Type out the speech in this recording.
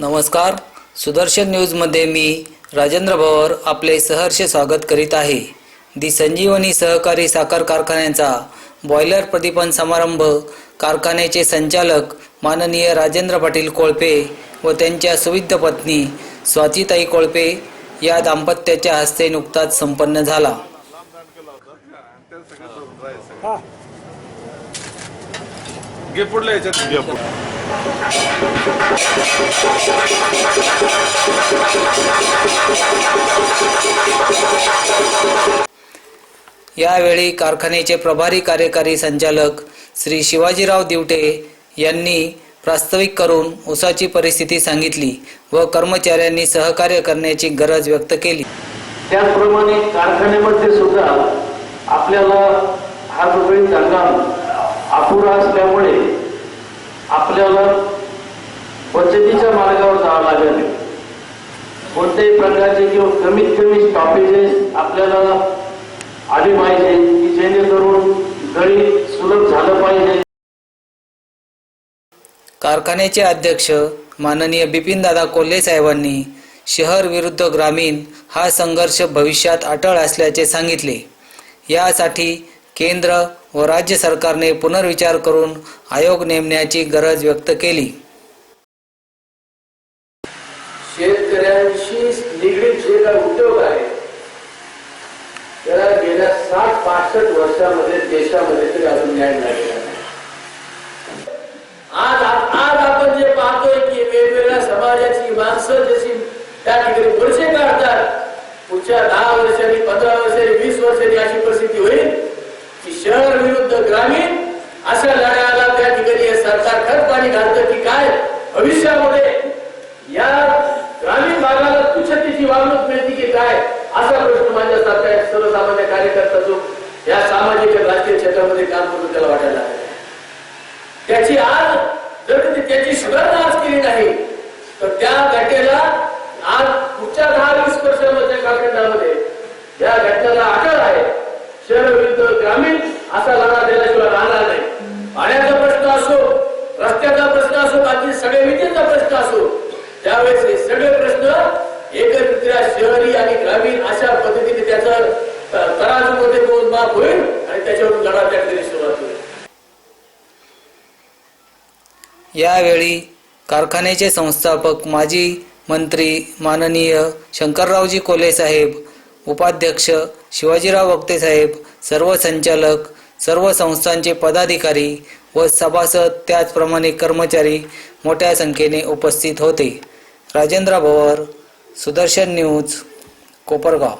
नमस्कार. सुदर्शन न्यूजमध्ये मी राजेंद्र भवर आपले सहर्ष स्वागत करीत आहे. दी संजीवनी सहकारी साखर कारखान्याचा बॉयलर प्रदीपन समारंभ कारखान्याचे संचालक माननीय राजेंद्र पाटील कोळपे व त्यांच्या सुविद्ध पत्नी स्वातीताई कोळपे या दाम्पत्याच्या हस्ते नुकताच संपन्न झाला. पुढल्या यावेळी कारखान्याचे प्रभारी कार्यकारी संचालक श्री शिवाजीराव दिवटे यांनी प्रास्ताविक करून उसाची परिस्थिती सांगितली व कर्मचाऱ्यांनी सहकार्य करण्याची गरज व्यक्त केली. त्याचप्रमाणे कारखान्यामध्ये सुद्धा आपल्याला हा जोपर्यंत हंगाम अपुरा असल्यामुळे आपल्याला बचतीच्या मार्गावर जावं लागत नाही. कोणत्याही प्रकारचे किंवा कमीत कमी स्टॉपेजेस आपल्याला आले पाहिजे की जेणेकरून गळी सुलभ झालं पाहिजे. कारखान्याचे अध्यक्ष माननीय बिपिनदादा कोल्हे साहेबांनी शहर विरुद्ध ग्रामीण हा संघर्ष भविष्यात अटळ असल्याचे सांगितले. यासाठी केंद्र व राज्य सरकारने पुनर्विचार करून आयोग नेमण्याची गरज व्यक्त केली. निगडीत जे काही उद्योग आहे. त्याला गेल्या साठ पासष्ट वर्षामध्ये देशामध्ये तरी अजून न्याय मिळालेला नाही. आज आज आपण जे पाहतोय की वेगवेगळ्या समाजाची माणसं जशी त्या ठिकाणी पैसे काढतात पुढच्या दहा वर्षांनी पंधरा वर्षांनी वीस वर्षांनी अशी परिस्थिती होईल की शहर विरुद्ध ग्रामीण अशा लढ्याला त्या ठिकाणी सरकार खत पाणी घालतं की काय? भविष्यामध्ये या त्यांची वागणूक मिळते की काय असा प्रश्न माझ्या सारख्या सर्वसामान्य कार्यकर्ता जो या सामाजिक राजकीय क्षेत्रामध्ये काम करून त्याला वाटायला त्याची आज जर त्याची सुधारणा आज केली नाही तर त्या घटनेला आज पुढच्या दहा वीस वर्षामध्ये कालखंडामध्ये या घटनेला अटळ आहे. शहर विरुद्ध ग्रामीण असा लढा दिल्याशिवाय राहणार नाही. पाण्याचा प्रश्न असो रस्त्याचा प्रश्न असो बाकी सगळे विजेचा प्रश्न असो त्यावेळेस हे सगळे प्रश्न एकत्रित्या शहरी आणि ग्रामीण अशा पद्धतीने त्याचं तराजूमध्ये मोजमाप होईल आणि त्याच्यावरून लढा त्या ठिकाणी सुरुवात होईल. यावेळी कारखान्याचे संस्थापक माजी मंत्री माननीय शंकररावजी कोले साहेब उपाध्यक्ष शिवाजीराव वक्ते साहेब सर्व संचालक सर्व संस्थांचे पदाधिकारी व सभासद त्याचप्रमाणे कर्मचारी मोठ्या संख्येने उपस्थित होते. राजेंद्र भवर सुदर्शन न्यूज कोपरगाव.